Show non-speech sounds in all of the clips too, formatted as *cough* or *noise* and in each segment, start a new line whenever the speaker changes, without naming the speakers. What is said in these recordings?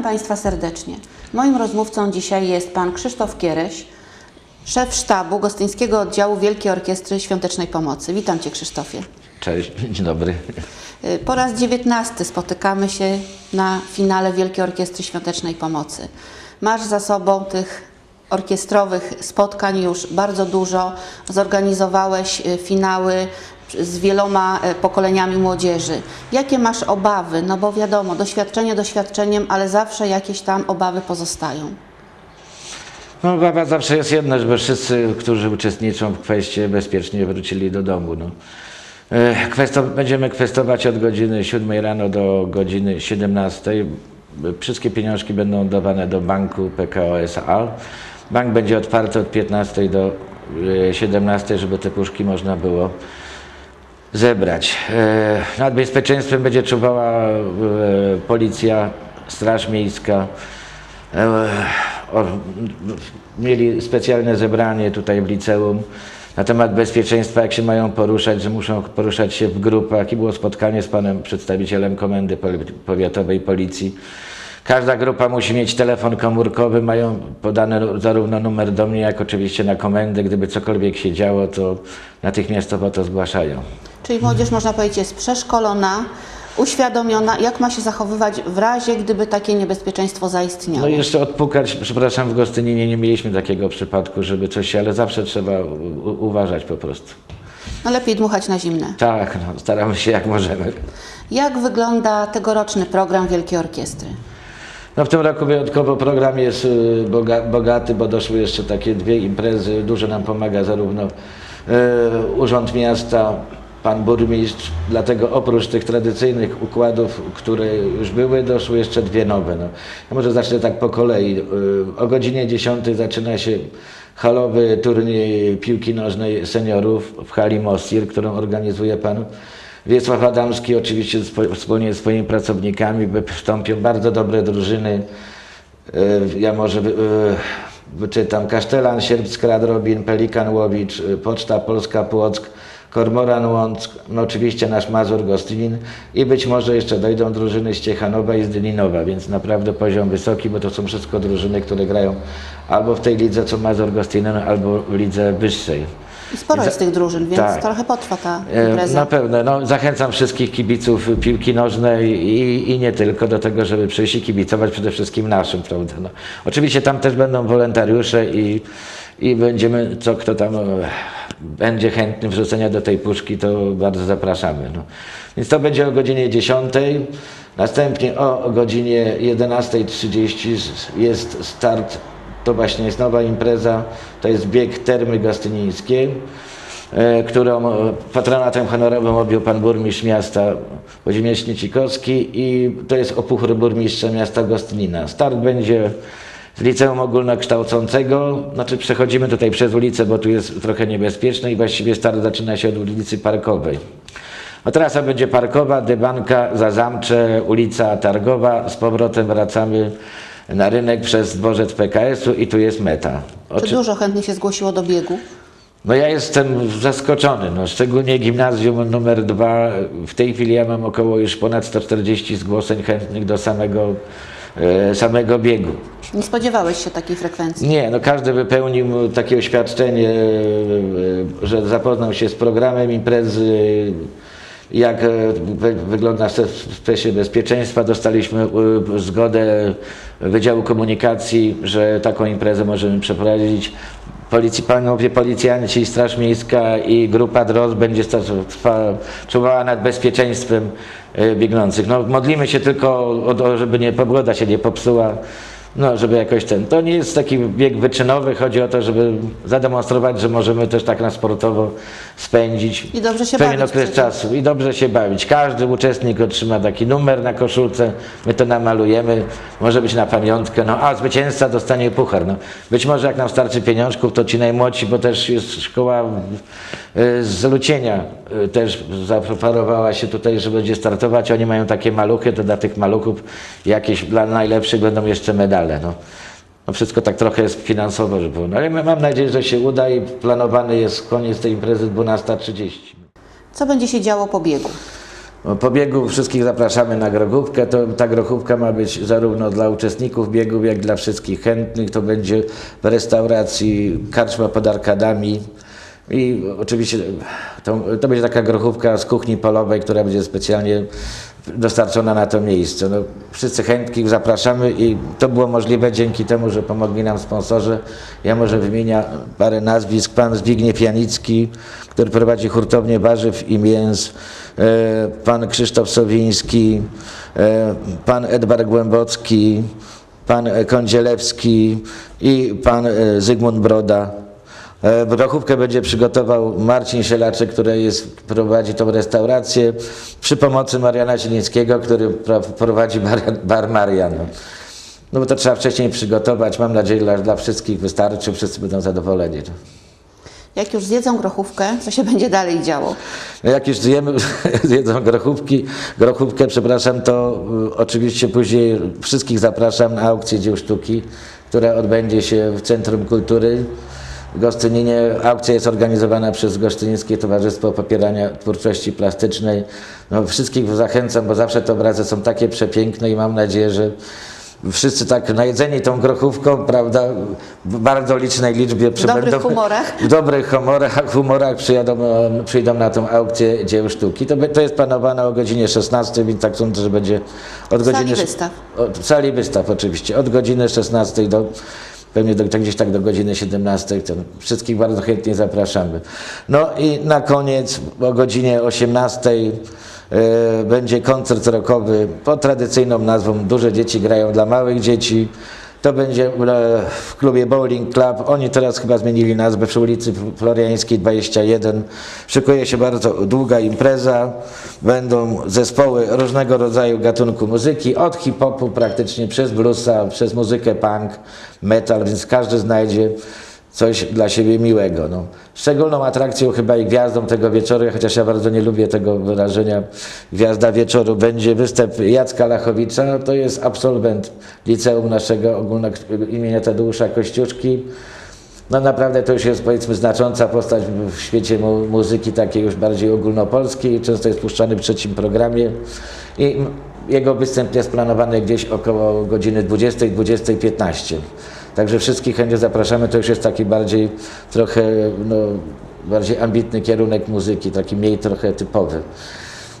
Witam Państwa serdecznie. Moim rozmówcą dzisiaj jest Pan Krzysztof Kiereś, szef sztabu Gostyńskiego Oddziału Wielkiej Orkiestry Świątecznej Pomocy. Witam Cię Krzysztofie.
Cześć, dzień dobry.
Y, Po raz dziewiętnasty spotykamy się na finale Wielkiej Orkiestry Świątecznej Pomocy. Masz za sobą tych orkiestrowych spotkań już bardzo dużo. Zorganizowałeś y, finały z wieloma y, pokoleniami młodzieży. Jakie masz obawy? No bo wiadomo, doświadczenie doświadczeniem, ale zawsze jakieś tam obawy pozostają.
No baba zawsze jest jedna, żeby wszyscy, którzy uczestniczą w kwestii bezpiecznie wrócili do domu. No. E, Kwesto, będziemy kwestować od godziny 7 rano do godziny 17. Wszystkie pieniążki będą dawane do banku PKO SA. Bank będzie otwarty od 15 do e, 17, żeby te puszki można było zebrać. E, Nad bezpieczeństwem będzie czuwała e, policja, straż miejska. E, mieli specjalne zebranie tutaj w liceum na temat bezpieczeństwa, jak się mają poruszać, że muszą poruszać się w grupach i było spotkanie z panem przedstawicielem komendy powiatowej policji. Każda grupa musi mieć telefon komórkowy, mają podane zarówno numer do mnie, jak oczywiście na komendę. Gdyby cokolwiek się działo, to natychmiastowo to zgłaszają.
Czyli młodzież, można powiedzieć, jest przeszkolona, uświadomiona, jak ma się zachowywać w razie, gdyby takie niebezpieczeństwo zaistniało.
No i jeszcze odpukać, przepraszam, w Gostyninie nie mieliśmy takiego przypadku, żeby coś się, ale zawsze trzeba uważać po prostu.
No lepiej dmuchać na zimne.
Tak, no, staramy się jak możemy.
Jak wygląda tegoroczny program Wielkiej Orkiestry?
No w tym roku wyjątkowo program jest y, boga, bogaty, bo doszły jeszcze takie dwie imprezy. Dużo nam pomaga zarówno y, Urząd Miasta, Pan Burmistrz. Dlatego oprócz tych tradycyjnych układów, które już były, doszły jeszcze dwie nowe. No. Ja może zacznę tak po kolei. Y, o godzinie 10 zaczyna się halowy turniej piłki nożnej seniorów w hali Mostir, którą organizuje Pan Wiesław Adamski oczywiście wspólnie z swoimi pracownikami wystąpią bardzo dobre drużyny. E, Ja może e, wyczytam Kasztelan, Sierpskrad, Robin, Pelikan Łowicz, Poczta Polska Płock, Kormoran Łąck, no oczywiście nasz Mazur Gostlin i być może jeszcze dojdą drużyny z Ciechanowa i z Dylinowa, więc naprawdę poziom wysoki, bo to są wszystko drużyny, które grają albo w tej lidze co Mazur Gostlin, albo w lidze wyższej.
I sporo jest tych drużyn, więc
tak.
trochę potrwa ta
E,
impreza.
Na pewno. No, zachęcam wszystkich kibiców piłki nożnej i, i nie tylko do tego, żeby przyjść i kibicować przede wszystkim naszym, prawda? No, oczywiście tam też będą wolontariusze i, i będziemy, co kto tam e, będzie chętny wrzucenia do tej puszki, to bardzo zapraszamy. No. Więc to będzie o godzinie 10. Następnie o, godzinie 11.30 jest start, to właśnie jest nowa impreza, to jest bieg Termy Gostynińskie e, którą e, patronatem honorowym objął pan burmistrz miasta Włodzimierz Niecikowski i to jest opuchr burmistrza miasta Gostynina. Start będzie liceum ogólnokształcącego, znaczy przechodzimy tutaj przez ulicę, bo tu jest trochę niebezpieczne i właściwie start zaczyna się od ulicy Parkowej. No trasa będzie Parkowa, Dybanka, Zazamcze, ulica Targowa, z powrotem wracamy na rynek przez dworzec PKS-u i tu jest meta.
Czy
Oczy-
dużo chętnych się zgłosiło do biegu?
no ja jestem zaskoczony, no, szczególnie gimnazjum numer dwa. W tej chwili ja mam około już ponad 140 zgłoszeń chętnych do samego, samego biegu.
Nie spodziewałeś się takiej frekwencji?
Nie, no każdy wypełnił takie oświadczenie, e, że zapoznał się z programem imprezy, jak e, wy- wygląda w kwestii bezpieczeństwa. Dostaliśmy e, zgodę Wydziału Komunikacji, że taką imprezę możemy przeprowadzić. Policji, panowie policjanci, Straż Miejska i grupa DROZ będzie czuwała nad bezpieczeństwem e, biegnących. No, modlimy się tylko żeby nie pogoda się nie popsuła. No, żeby jakoś ten. To nie jest taki bieg wyczynowy, chodzi o to, żeby zademonstrować, że możemy też tak na sportowo spędzić
I dobrze się
pewien
bawić
okres czasu i dobrze się bawić. Każdy uczestnik otrzyma taki numer na koszulce, my to namalujemy, może być na pamiątkę, no a zwycięzca dostanie puchar. No, być może jak nam starczy pieniążków, to ci najmłodsi, bo też jest szkoła y, z Lucienia, y, też zapreparowała się tutaj, że będzie startować. Oni mają takie maluchy, to dla tych maluchów jakieś dla najlepszych będą jeszcze medale. No. No wszystko tak trochę jest finansowo, żeby było. No, ale mam nadzieję, że się uda i planowany jest koniec tej imprezy 12.30.
Co będzie się działo po biegu?
Po biegu wszystkich zapraszamy na grochówkę. To, ta grochówka ma być zarówno dla uczestników biegów, jak i dla wszystkich chętnych. To będzie w restauracji Karczma pod Arkadami. I oczywiście to, to będzie taka grochówka z kuchni polowej, która będzie specjalnie dostarczona na to miejsce. No, wszyscy chętnych zapraszamy i to było możliwe dzięki temu, że pomogli nam sponsorzy. Ja może wymienię parę nazwisk. Pan Zbigniew Janicki, który prowadzi hurtownię warzyw i mięs, e, pan Krzysztof Sowiński, e, pan Edward Głębocki, pan Kądzielewski i pan e, Zygmunt Broda. E, Grochówkę będzie przygotował Marcin Sielaczek, który jest, prowadzi tą restaurację przy pomocy Mariana Zielińskiego, który pro- prowadzi bar, bar Marian. No bo to trzeba wcześniej przygotować. Mam nadzieję, dla, dla wszystkich wystarczy, wszyscy będą zadowoleni.
Jak już zjedzą grochówkę, co się będzie dalej działo?
No Jak już zjemy, *laughs* zjedzą grochówki, grochówkę, przepraszam, to y, oczywiście później wszystkich zapraszam na aukcję dzieł sztuki, która odbędzie się w Centrum Kultury w Gostyninie. Aukcja jest organizowana przez Gostynińskie Towarzystwo Popierania Twórczości Plastycznej. No, wszystkich zachęcam, bo zawsze te obrazy są takie przepiękne i mam nadzieję, że wszyscy tak najedzeni tą grochówką, prawda, w bardzo licznej liczbie przybędą.
humorach.
W dobrych humorach, humorach przyjadą, przyjdą na tą aukcję dzieł sztuki. To, to jest planowane o godzinie 16, więc tak sądzę, że będzie od
W sali
godziny...
wystaw.
Od, w sali wystaw oczywiście. Od godziny 16 do pewnie do, tak gdzieś tak do godziny 17. To wszystkich bardzo chętnie zapraszamy. No i na koniec o godzinie 18 e, będzie koncert rockowy pod tradycyjną nazwą Duże dzieci grają dla małych dzieci. To będzie e, w klubie Bowling Club. Oni teraz chyba zmienili nazwę przy ulicy Floriańskiej 21. Szykuje się bardzo długa impreza. Będą zespoły różnego rodzaju gatunku muzyki, od hip-hopu praktycznie przez bluesa, przez muzykę punk, metal, więc każdy znajdzie coś dla siebie miłego. No. Szczególną atrakcją chyba i gwiazdą tego wieczoru, chociaż ja bardzo nie lubię tego wyrażenia gwiazda wieczoru, będzie występ Jacka Lachowicza. To jest absolwent liceum naszego ogólno imienia Tadeusza Kościuszki. No naprawdę to już jest powiedzmy znacząca postać w świecie mu muzyki takiej już bardziej ogólnopolskiej. Często jest puszczany w trzecim programie i jego występ jest planowany gdzieś około godziny 20-20.15. Także wszystkich chętnie zapraszamy. To już jest taki bardziej trochę no, bardziej ambitny kierunek muzyki, taki mniej trochę typowy.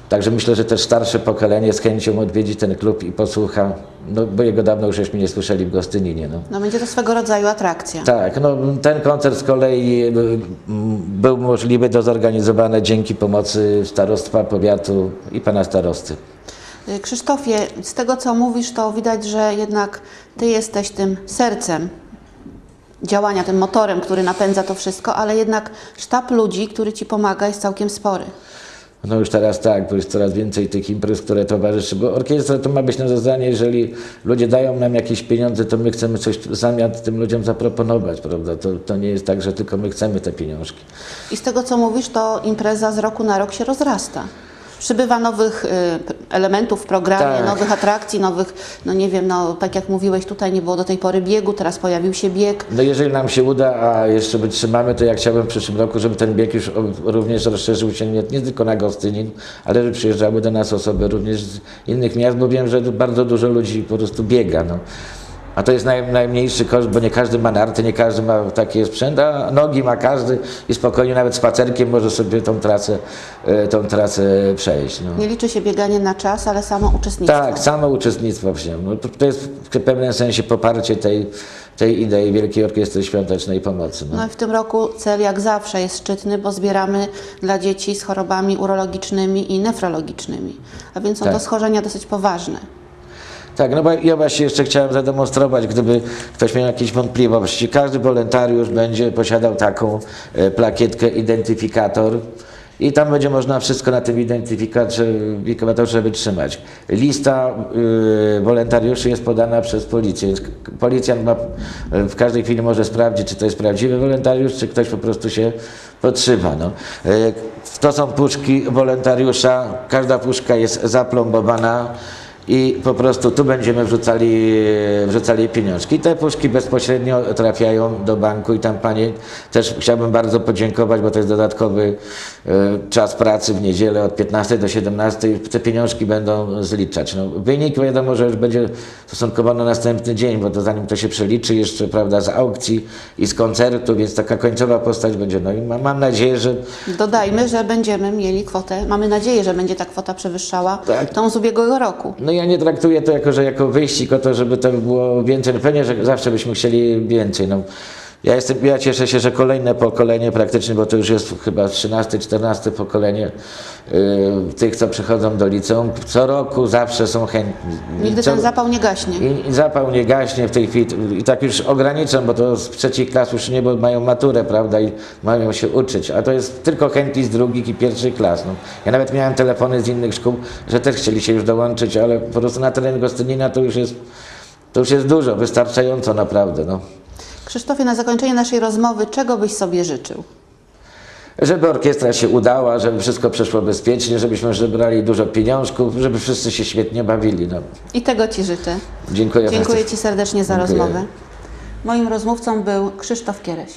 Także myślę, że też starsze pokolenie z chęcią odwiedzi ten klub i posłucha, no bo jego dawno już żeśmy nie słyszeli w Gostyninie. No.
No będzie to swego rodzaju atrakcja.
Tak, no ten koncert z kolei y, był możliwy do zorganizowania dzięki pomocy starostwa powiatu i pana starosty.
Y, Krzysztofie, z tego co mówisz, to widać, że jednak Ty jesteś tym sercem działania, tym motorem, który napędza to wszystko, ale jednak sztab ludzi, który Ci pomaga, jest całkiem spory.
No już teraz tak, bo jest coraz więcej tych imprez, które towarzyszy, bo orkiestra to ma być na zasadzie, jeżeli ludzie dają nam jakieś pieniądze, to my chcemy coś w zamian tym ludziom zaproponować, prawda? To, to nie jest tak, że tylko my chcemy te pieniążki.
I z tego co mówisz, to impreza z roku na rok się rozrasta. Przybywa nowych y, elementów w programie,
Tak.
nowych atrakcji, nowych, no nie wiem, no tak jak mówiłeś, tutaj nie było do tej pory biegu, teraz pojawił się bieg.
No jeżeli nam się uda, a jeszcze wytrzymamy, to ja chciałbym w przyszłym roku, żeby ten bieg już również rozszerzył się nie, nie tylko na Gostynin, ale żeby przyjeżdżały do nas osoby również z innych miast, bo wiem, że bardzo dużo ludzi po prostu biega. No. A to jest naj, najmniejszy koszt, bo nie każdy ma narty, nie każdy ma taki sprzęt, a nogi ma każdy i spokojnie nawet spacerkiem może sobie tą trasę, e, tą trasę przejść. No.
Nie liczy się bieganie na czas, ale samo uczestnictwo.
Tak, samo uczestnictwo w. No, to, to jest w pewnym sensie poparcie tej, tej idei Wielkiej Orkiestry Świątecznej Pomocy. No.
No i w tym roku cel jak zawsze jest szczytny, bo zbieramy dla dzieci z chorobami urologicznymi i nefrologicznymi. A więc są
Tak.
to schorzenia dosyć poważne.
Tak, no bo ja właśnie jeszcze chciałem zademonstrować, gdyby ktoś miał jakieś wątpliwości. Każdy wolontariusz będzie posiadał taką e, plakietkę, identyfikator i tam będzie można wszystko na tym identyfikatorze, wytrzymać. Lista y, wolontariuszy jest podana przez policję. więc Policjant ma, e, w każdej chwili może sprawdzić, czy to jest prawdziwy wolontariusz, czy ktoś po prostu się podszywa. No. E, To są puszki wolontariusza, każda puszka jest zaplombowana. I po prostu tu będziemy wrzucali, wrzucali pieniążki. Te puszki bezpośrednio trafiają do banku i tam Pani też chciałbym bardzo podziękować, bo to jest dodatkowy e, czas pracy w niedzielę od 15 do 17. Te pieniążki będą zliczać. No, wynik wiadomo, że już będzie stosunkowo na następny dzień, bo to zanim to się przeliczy jeszcze, prawda, z aukcji i z koncertu, więc taka końcowa postać będzie. No i mam, mam nadzieję, że
Dodajmy, że będziemy mieli kwotę, mamy nadzieję, że będzie ta kwota przewyższała
Tak.
tą z ubiegłego roku.
No ja nie traktuję to jako, że jako wyścig o to, żeby to było więcej. No pewnie, że zawsze byśmy chcieli więcej. No, ja, jestem, ja cieszę się, że kolejne pokolenie praktycznie, bo to już jest chyba 13, 14 pokolenie yy, tych, co przychodzą do liceum, co roku zawsze są chętni.
Nigdy
co,
ten zapał nie gaśnie.
i, I zapał nie gaśnie w tej chwili. I tak już ograniczam, bo to z trzecich klas już nie, bo mają maturę, prawda, i mają się uczyć. A to jest tylko chętni z drugich i pierwszych klas. No. Ja nawet miałem telefony z innych szkół, że też chcieli się już dołączyć, ale po prostu na terenie Gostynina to już jest, to już jest dużo, wystarczająco naprawdę. No.
Krzysztofie, na zakończenie naszej rozmowy, czego byś sobie życzył?
Żeby orkiestra się udała, żeby wszystko przeszło bezpiecznie, żebyśmy zebrali dużo pieniążków, żeby wszyscy się świetnie bawili. No.
I tego Ci życzę.
Dziękuję
Dziękuję
bardzo.
Ci serdecznie za
Dziękuję.
rozmowę. Moim rozmówcą był Krzysztof Kiereś.